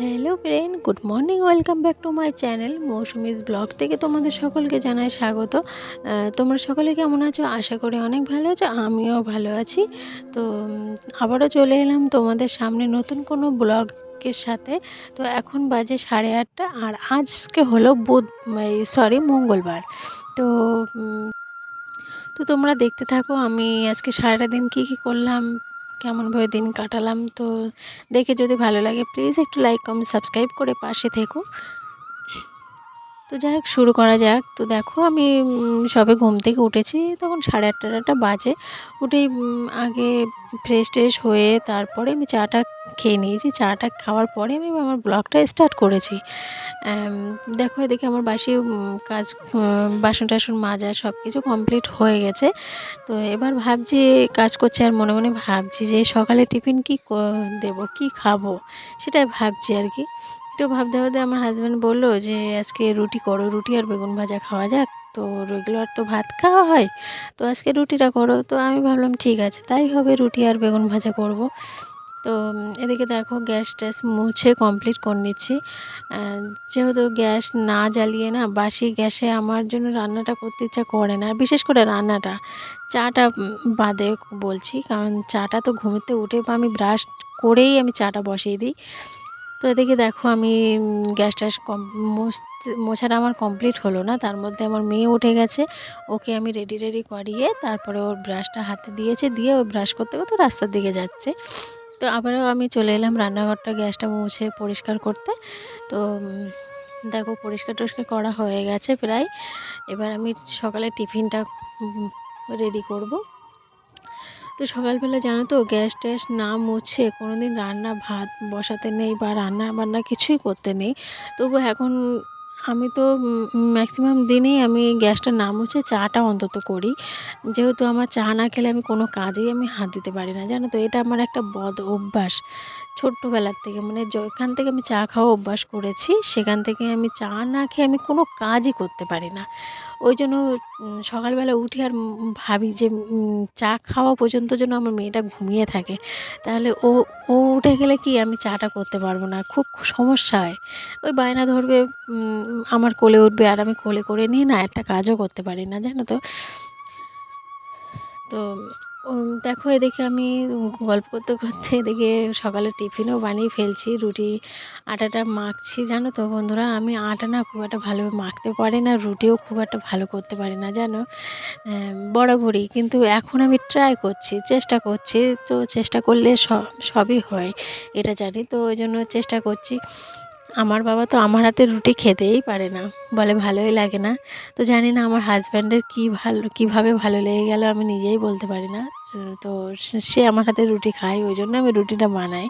Hello friend, good morning, welcome back to my channel Mousumi's blog থেকে তোমাদের সকলকে জানাই স্বাগত। তোমরা সকলে কেমন আছো? আশা করি অনেক ভালো আছো, আমিও ভালো আছি। তো আবারও চলে এলাম তোমাদের সামনে নতুন কোনো ব্লগের সাথে। তো এখন বাজে সাড়ে আটটা, আর আজকে হলো বুধ সরি, মঙ্গলবার। তো তো তোমরা দেখতে থাকো, আমি আজকে সারাটা দিন কী কী করলাম কেমনভাবে দিন কাটালাম, তো দেখে যদি ভালো লাগে প্লিজ একটু লাইক কমেন্ট সাবস্ক্রাইব করে পাশে থেকো। তো যাই হোক শুরু করা যাক। তো দেখো, আমি সবে ঘুম থেকে উঠেছি, তখন সাড়ে আটটা আটটা বাজে। উঠেই আগে ফ্রেশ ট্রেশ হয়ে তারপরে আমি চাটা খেয়ে নিয়েছি। চাটা খাওয়ার পরে আমি আমার ব্লগটা স্টার্ট করেছি। দেখো, এদিকে আমার বাসি কাজ বাসন টাসন মাজা সব কিছু কমপ্লিট হয়ে গেছে। তো এবার ভাবছি, কাজ করছি আর মনে মনে ভাবছি যে সকালে টিফিন কী, দেবো, কী খাব, সেটাই ভাবছি আর কি। তো ভাবতে ভাবতে আমার হাজব্যান্ড বলল যে, আজকে রুটি করো, রুটি আর বেগুন ভাজা খাওয়া যাক। তো রেগুলার তো ভাত খাওয়া হয়। তো আজকে রুটিটা করো। তো আমি ভাবলাম, ঠিক আছে, তাই হবে রুটি আর বেগুন ভাজা করব। তো এদিকে দেখো, গ্যাস ট্যাস মুছে কমপ্লিট করে নিচ্ছি। যেহেতু গ্যাস না জ্বালিয়ে না, বাসি গ্যাসে আমার জন্য রান্নাটা করতে ইচ্ছা করে না। বিশেষ করে রান্নাটা। চাটা বাদে বলছি, কারণ চাটা তো ঘুমিতে উঠে বা আমি ব্রাশ করেই আমি চাটা বসিয়ে দিই। তো এদিকে দেখো আমি গ্যাস ট্যাস কম মোছাটা আমার কমপ্লিট হলো না। তার মধ্যে আমার মেয়ে উঠে গেছে। ওকে আমি রেডি রেডি করিয়ে তারপরে ওর ব্রাশটা হাতে দিয়েছে। দিয়ে ও ব্রাশ করতে করতে রাস্তার দিকে যাচ্ছে। তো আবারও আমি চলে এলাম রান্নাঘরটা গ্যাসটা মুছে পরিষ্কার করতে। তো দেখো পরিষ্কার টরিষ্কার করা হয়ে গেছে প্রায়। এবার আমি সকালে টিফিনটা রেডি করব। তো সকালবেলা জানো তো গ্যাস ট্যাস না মুছে কোনো দিন রান্না ভাত বসাতে নেই বা রান্না বান্না কিছুই করতে নেই। তবু এখন আমি তো ম্যাক্সিমাম দিনেই আমি গ্যাসটা না মুছে চাটা অন্তত করি। যেহেতু আমার চা না খেলে আমি কোনো কাজেই আমি হাত দিতে পারি না। জানো তো এটা আমার একটা বদ অভ্যাস। ছোট্টোবেলার থেকে মানে যেখান থেকে আমি চা খাওয়া অভ্যাস করেছি। সেখান থেকে আমি চা না খেয়ে আমি কোনো কাজই করতে পারি না। ওই জন্য সকালবেলা উঠি আর ভাবি যে চা খাওয়া পর্যন্ত যেন আমার মেয়েটা ঘুমিয়ে থাকে। তাহলে ও ও উঠে গেলে কি আমি চাটা করতে পারব না? খুব সমস্যা হয়। ওই বায়না ধরবে আমার কোলে উঠবে আর আমি কোলে করে নিয়ে না একটা কাজও করতে পারি না, জানো তো? তো দেখো, এদিকে আমি গল্প করতে করতে এদিকে সকালে টিফিনও বানিয়ে ফেলছি, রুটি আটাটা মাখছি, জানো তো বন্ধুরা? আমি আটা না খুব একটা ভালোভাবে মাখতে পারি না, রুটিও খুব একটা ভালো করতে পারি না, জানো? বরাবরই কিন্তু এখন আমি ট্রাই করছি, চেষ্টা করছি, তো চেষ্টা করলে সব, সবই হয়, এটা জানি, তো ওই জন্য চেষ্টা করছি। আমার বাবা তো আমার হাতে রুটি খেতেই পারে না, বলে ভালোই লাগে না। তো জানি না আমার হাজব্যান্ডের কী ভালো, কীভাবে ভালো লেগে গেল আমি নিজেই বলতে পারি না। তো- সে- আমার হাতে রুটি খায়, ওই জন্য আমি রুটিটা বানাই।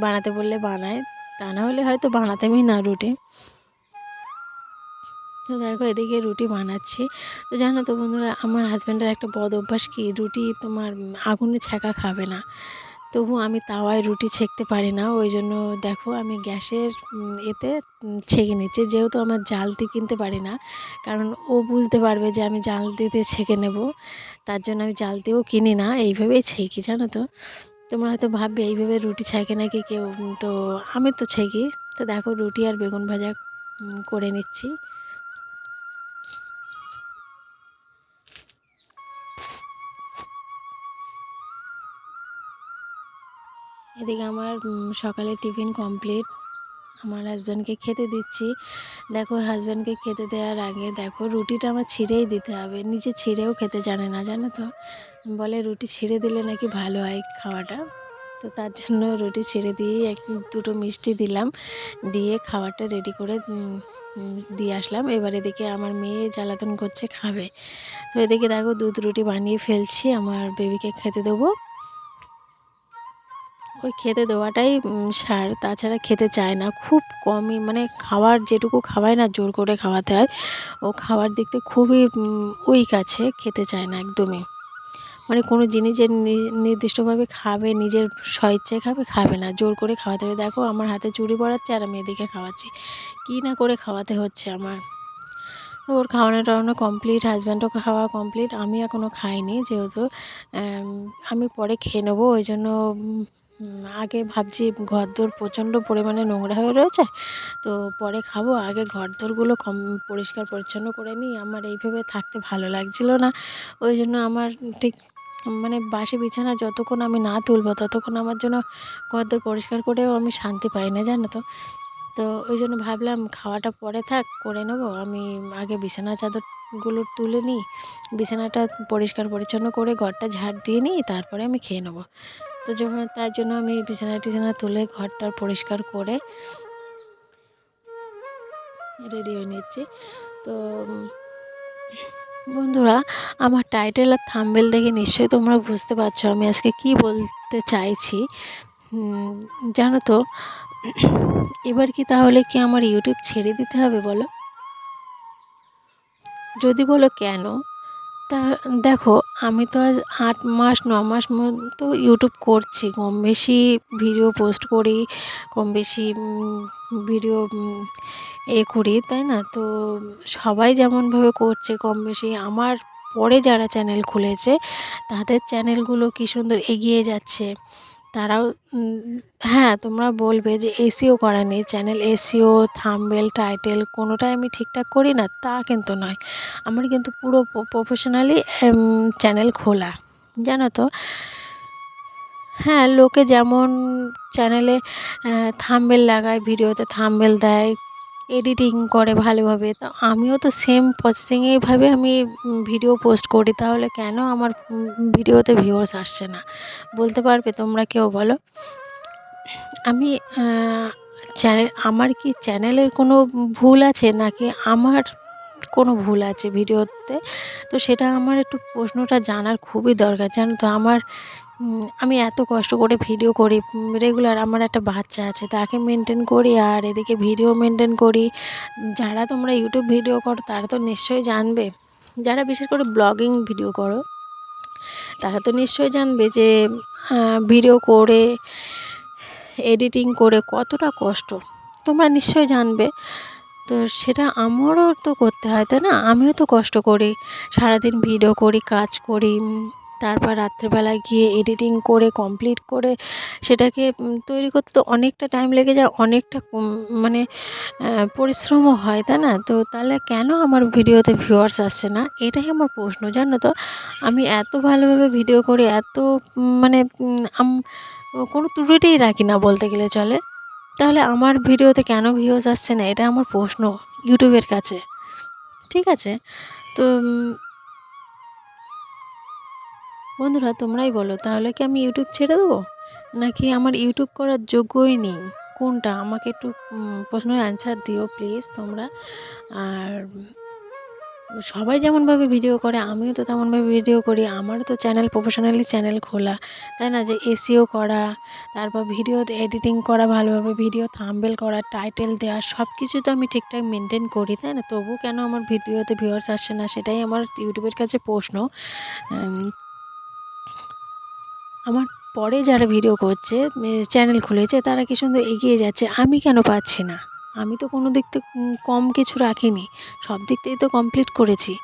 বানাতে বললে বানাই তা না হলে হয়তো বানাতামই না রুটি। তো দেখো, এদিকে রুটি বানাচ্ছি। তো জানো তো বন্ধুরা, আমার হাজব্যান্ডের একটা বদ অভ্যাস কি? রুটি তোমার আগুনে ছ্যাঁকা খাবে না। তবু আমি তাওয়ায় রুটি ছেঁকতে পারি না, ওই জন্য দেখো আমি গ্যাসের এতে ছেঁকে নিচ্ছি। যেহেতু আমার জালতি কিনতে পারি না, কারণ ও বুঝতে পারবে যে আমি জালতিতে ছেঁকে নেব, তার জন্য আমি জালতিও কিনি না, এইভাবেই ছেঁকি, জানো তো? তোমরা হয়তো ভাববে, এইভাবে রুটি ছেঁকে নাকি কেউ তো আমি তো ছেঁকি। তো দেখো রুটি আর বেগুন ভাজা করে নিচ্ছি। এদিকে আমার সকালে টিফিন কমপ্লিট আমার হাজব্যান্ডকে খেতে দিচ্ছি। দেখো হাজব্যান্ডকে খেতে দেওয়ার আগে দেখো, রুটিটা আমার ছিঁড়েই দিতে হবে। নিজে ছিঁড়েও খেতে জানে না, জানো তো? বলে রুটি ছিঁড়ে দিলে নাকি ভালো হয় খাওয়াটা? তো তার জন্য রুটি ছেড়ে দিয়ে এক, দুটো মিষ্টি দিলাম। দিয়ে খাবারটা রেডি করে দিয়ে আসলাম। এবার এদিকে আমার মেয়ে জ্বালাতন করছে, খাবে। তো এদিকে দেখো, দুধ রুটি বানিয়ে ফেলছি। আমার বেবিকে খেতে দেবো। ওই খেতে দেওয়াটাই সার। তাছাড়া খেতে চায় না। খুব কমই মানে খাওয়ার যেটুকু খাওয়ায় না, জোর করে খাওয়াতে হয়। ও খাওয়ার থেকে খুবই উইক আছে, খেতে চায় না একদমই। মানে কোনো জিনিস যে নির্দিষ্টভাবে খাবে, নিজের স্বইচ্ছায় খাবে খাবে না। জোর করে খাওয়াতে হবে। দেখো, আমার হাতে চুরি পড়াচ্ছে আর আমি এদিকে খাওয়াচ্ছি। কী না করে খাওয়াতে হচ্ছে আমার? ওর খাওয়ানো টাওয়ানো কমপ্লিট হাজব্যান্ডও খাওয়া কমপ্লিট আমি এখনও খাইনি যেহেতু আমি পরে খেয়ে নেব। ওই জন্য আগে ভাবছি ঘরদোর প্রচণ্ড পরিমাণে নোংরা হয়ে রয়েছে, তো পরে খাব। আগে ঘরদোরগুলো কম পরিষ্কার পরিচ্ছন্ন করে নিই। আমার এইভাবে থাকতে ভালো লাগছিল না। ওই জন্য আমার ঠিক মানে বাসি বিছানা যতক্ষণ আমি না তুলবো, ততক্ষণ আমার জন্য ঘরদোর পরিষ্কার করেও আমি শান্তি পাই না, জানো তো। তো ওই জন্য ভাবলাম খাওয়াটা পরে থাক, করে নেব। আমি আগে বিছানা চাদরগুলো তুলে নিই। বিছানাটা পরিষ্কার পরিচ্ছন্ন করে ঘরটা ঝাড় দিয়ে নিই, তারপরে আমি খেয়ে নেব। তো যখন তার জন্য আমি বিছানা টিছানা তুলে ঘরটা পরিষ্কার করে রেডি হয়ে নিচ্ছি। তো বন্ধুরা, আমার টাইটেল আর থাম্বেল দেখে নিশ্চয়ই তোমরা বুঝতে পারছ আমি আজকে কি বলতে চাইছি। জানো তো, এবার কি তাহলে কি আমার ইউটিউব ছেড়ে দিতে হবে বলো? যদি বলো কেন, তা দেখো আমি তো আজ আট মাস, ন মাস মতো ইউটিউব করছি। কম বেশি ভিডিও পোস্ট করি, কম বেশি ভিডিও এ করি, তাই না? তো সবাই যেমনভাবে করছে, কম বেশি আমার পরে যারা চ্যানেল খুলেছে, তাদের চ্যানেলগুলো কী সুন্দর এগিয়ে যাচ্ছে। তারাও হ্যাঁ তোমরা বলবে যে এসিও করা নেই, চ্যানেল এসিও, থামবেল, টাইটেল কোনোটাই আমি ঠিকঠাক করি না, তা কিন্তু নয়। আমার কিন্তু পুরো প্রফেশনালি চ্যানেল খোলা, জানো তো? হ্যাঁ লোকে যেমন চ্যানেলে থাম্বেল লাগায়, ভিডিওতে থাম্বেল দেয় এডিটিং করে ভালোভাবে। তো আমিও তো সেম প্রসেসিং এইভাবে আমি ভিডিও পোস্ট করি, তাহলে কেন আমার ভিডিওতে ভিউয়ার্স আসছে না? বলতে পারবে তোমরা কেউ বলো? আমি চ্যানেল আমার কি চ্যানেলের কোনো ভুল আছে? নাকি আমার কোনো ভুল আছে ভিডিওতে। তো সেটা আমার একটু প্রশ্নটা জানার খুবই দরকার। জানো তো, আমার আমি এত কষ্ট করে ভিডিও করি, রেগুলার আমার একটা বাচ্চা আছে, তাকে মেনটেন করি আর এদিকে ভিডিও মেনটেন করি। যারা তোমরা ইউটিউব ভিডিও করো, তারা তো নিশ্চয়ই জানবে। যারা বিশেষ করে ব্লগিং ভিডিও করো, তারা তো নিশ্চয়ই জানবে যে ভিডিও করে এডিটিং করে কতটা কষ্ট। তোমরা নিশ্চয়ই জানবে। তো সেটা আমারও তো করতে হয়, তাই না? আমিও তো কষ্ট করি। সারাদিন ভিডিও করি, কাজ করি তারপর রাত্রেবেলায় গিয়ে এডিটিং করে কমপ্লিট করে সেটাকে তৈরি করতে তো অনেকটা টাইম লেগে যায়, অনেকটা মানে পরিশ্রমও হয়, তাই না? তো তাহলে কেন আমার ভিডিওতে ভিউয়ার্স আসছে না? এটাই আমার প্রশ্ন, জানো তো? আমি এত ভালোভাবে ভিডিও করি, এত মানে কোনো ত্রুটিই রাখি না বলতে গেলে চলে। তাহলে আমার ভিডিওতে কেন ভিউজ আসছে না? এটা আমার প্রশ্ন ইউটিউবের কাছে। ঠিক আছে? তো বন্ধুরা, তোমরাই বলো, তাহলে কি আমি ইউটিউব ছেড়ে দেবো? নাকি আমার ইউটিউব করার যোগ্যই নেই? কোনটা? আমাকে একটু প্রশ্নের অ্যান্সার দিও প্লিজ তোমরা। আর সবাই যেমনভাবে ভিডিও করে, আমিও তো তেমনভাবে ভিডিও করি। আমারও তো চ্যানেল প্রফেশনালি চ্যানেল খোলা। তাই না? যে এসিও করা, তারপর ভিডিও এডিটিং করা, ভালোভাবে ভিডিও থাম্বেল করা টাইটেল দেওয়া সব কিছু তো আমি ঠিকঠাক মেনটেন করি, তাই না? তবু কেন আমার ভিডিওতে ভিউয়ার্স আসছে না? সেটাই আমার ইউটিউবের কাছে প্রশ্ন। আমার পরে যারা ভিডিও করছে চ্যানেল খুলেছে, তারা কি সুন্দর এগিয়ে যাচ্ছে? আমি কেন পাচ্ছি না? আমি তো কোনো দিক থেকে কম কিছু রাখিনি। সব দিক থেকেই তো কমপ্লিট করেছি।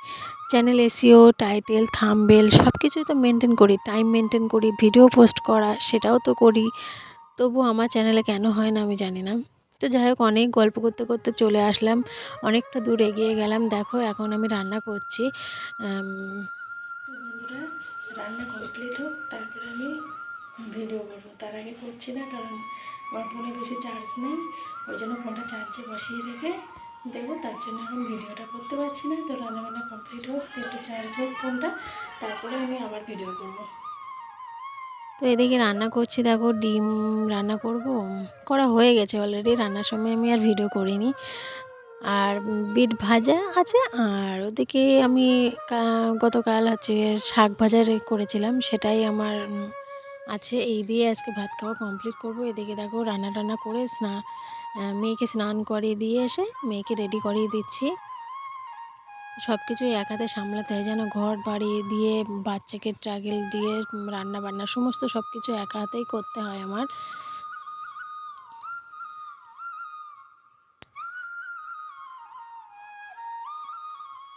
চ্যানেল এসিও টাইটেল থাম্বেল সব কিছুই তো মেনটেন করি। টাইম মেনটেন করি ভিডিও পোস্ট করা, সেটাও তো করি। তবু আমার চ্যানেলে কেন হয় না আমি জানি না। তো যাই হোক, অনেক গল্প করতে করতে চলে আসলাম। অনেকটা দূর এগিয়ে গেলাম। দেখো, এখন আমি রান্না করছি। রান্না কমপ্লিট হোক, তারপরে আমি ভিডিও করব তার আগে করছি না, কারণ আমার ফোনে বেশি চার্জ নেই, ওই জন্য ফোনটা চার্জে বসিয়ে রেখে দেবো তার জন্য এখন ভিডিওটা করতে পারছি না, তো রান্নাবান্না কমপ্লিট হোক, একটু চার্জ হোক ফোনটা, তারপরে আমি আবার ভিডিও করব। তো এদিকে রান্না করছি, দেখো ডিম রান্না করব, করা হয়ে গেছে অলরেডি রান্নার সময় আমি আর ভিডিও করিনি। আর বিট ভাজা আছে, আর ওদিকে আমি গতকাল হচ্ছে শাক ভাজা রে- করেছিলাম, সেটাই আমার আছে, এই দিয়ে আজকে ভাত খাওয়া কমপ্লিট করব। এদিকে দেখো রান্না টান্না করে স্নান মেয়েকে স্নান করিয়ে দিয়ে এসে মেয়েকে রেডি করিয়ে দিচ্ছি। সব কিছুই এক হাতে সামলাতে হয়, যেন ঘর বাড়ি দিয়ে, বাচ্চাকে ট্রাগেল দিয়ে, রান্না বান্না সমস্ত সব কিছু এক হাতেই করতে হয় আমার।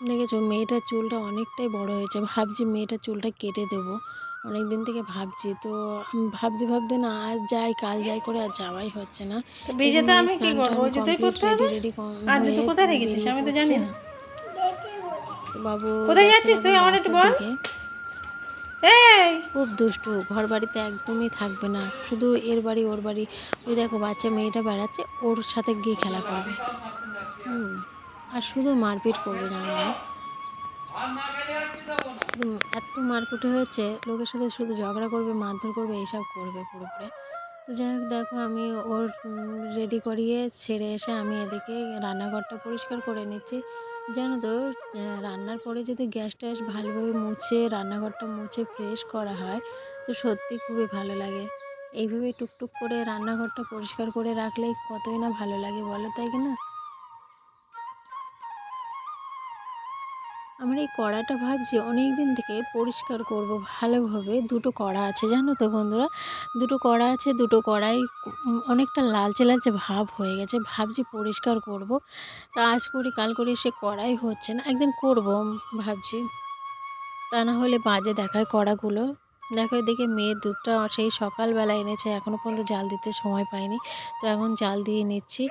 দেখেছ, মেয়েটার চুলটা অনেকটাই বড় হয়েছে, ভাবছি মেয়েটার চুলটা কেটে দেবো। অনেক দিন থেকে ভাবছি তো আমি ভাবতে ভাবতে না আজ যাই কাল যাই করে আর যাওয়াই হচ্ছে না। ভিজেতে আমি কি করব ওই জুতোই পরতে হবে? আর জুতো কোথায় রেখেছিস? আমি তো জানি না। বাবু কোথায় যাচ্ছিস তুই? বাবু আমার একটু বল। এই! খুব দুষ্টু ঘর বাড়িতে একদমই থাকবে না। শুধু এর বাড়ি ওর বাড়ি। ওই দেখো বাচ্চা মেয়েটা বেড়াচ্ছে ওর সাথে গিয়ে খেলা করবে। হুম আর শুধু মারপিট করবে জানো না এত মারকুটে হয়েছে, লোকের সাথে শুধু ঝগড়া করবে, মারধর করবে, এইসব করবে পুরোপুরি। তো যাই হোক, দেখো আমি ওর রেডি করিয়ে ছেড়ে এসে আমি এদিকে রান্নাঘরটা পরিষ্কার করে নিচ্ছি। জানো তো রান্নার পরে যদি গ্যাস ট্যাস ভালোভাবে মুছে, রান্নাঘরটা মুছে ফ্রেশ করা হয়, তো সত্যি খুবই ভালো লাগে। এইভাবে টুকটুক করে রান্নাঘরটা পরিষ্কার করে রাখলেই কতই না ভালো লাগে বলো তাই কি না? আমার এই কড়াটা ভাবছি অনেক দিন থেকে পরিষ্কার করব ভালোভাবে। দুটো কড়া আছে, জানো তো বন্ধুরা? দুটো কড়া আছে, দুটো কড়াই অনেকটা লালচে লালচে ভাব হয়ে গেছে। ভাবছি পরিষ্কার করব। তা আজ করি, কাল করি সে কড়াই হচ্ছে না। একদিন করব, ভাবছি। তা না হলে বাজে দেখায় কড়াগুলো। দেখো এদিকে মেয়ের দুধটা সেই সকালবেলা এনেছে এখনও পর্যন্ত জাল দিতে সময় পাইনি। তো এখন জাল দিয়ে নিচ্ছি।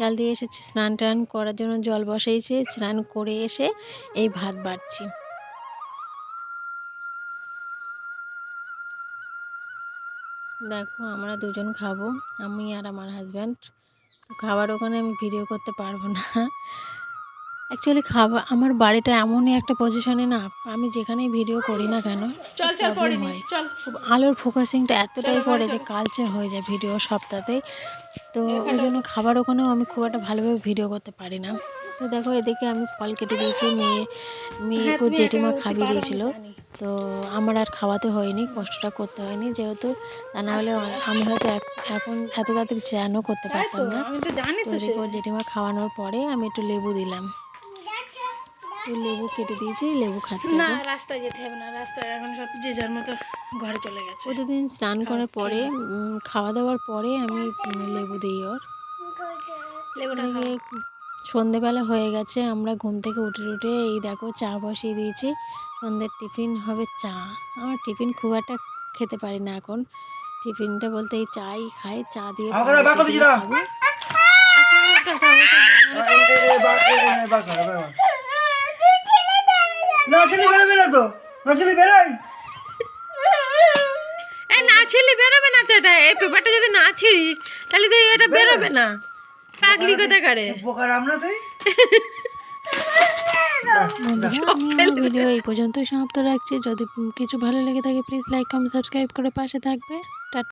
জাল দিয়ে এসেছি স্নান টান করার জন্য জল বসাইছি। স্নান করে এসে এই ভাত বাড়ছি। দেখো আমরা দুজন খাব, আমি আর আমার হাজব্যান্ড খাবার ওখানে আমি ভিডিও করতে পারব না। অ্যাকচুয়ালি খাবার আমার বাড়িটা এমনই একটা পজিশনে না আমি যেখানেই ভিডিও করি না কেন চল চল হয়। আলোর ফোকাসিংটা এতটাই পড়ে যে কালচে হয়ে যায় ভিডিও সপ্তাহতেই তো ওই জন্য খাবার ওখানেও আমি খুব একটা ভালোভাবে ভিডিও করতে পারি না। তো দেখো এদিকে আমি ফল কেটে দিয়েছি মেয়ে মেয়ে হ্যাঁ, জেঠিমা পারো, দিয়েছিল। তো আমার আর খাওয়াতে হয়নি কষ্টটা করতে হয়নি যেহেতু তা না হলে আমি হয়তো এখন এত তাড়াতাড়ি চ্যানও করতে পারতাম না। তো জেঠিমা খাওয়ানোর পরে আমি একটু লেবু দিলাম। তো লেবু কেটে দিয়েছি লেবু খাচ্ছে না এখন। রাস্তায় যেতে হবে না রাস্তায় এখন সব যে যার মতো ঘরে চলে গেছে প্রতিদিন স্নান করার পরে খাওয়া দাওয়ার পরে আমি লেবু দিই ওর লেবুটা সন্ধেবেলা হয়ে গেছে আমরা ঘুম থেকে উঠে উঠে এই দেখো চা বসিয়ে দিয়েছি সন্ধ্যের টিফিন হবে চা আমার টিফিন খুব একটা খেতে পারি না এখন টিফিনটা বলতে এই চাই খাই চা দিয়ে আমাকে না। বেরোবে না তো। নাচলি বেরোই এই না ছিলি বেরোবে না তো এটা। এই পেপারটা যদি না ছিড়িস তাহলে তো এটা বেরোবে না। পাগলি কথা করে আমরা তুই ভিডিও এই পর্যন্তই সমাপ্ত রাখছি। যদি কিছু ভালো লেগে থাকে প্লিজ লাইক কমেন্ট সাবস্ক্রাইব করে পাশে থাকবে।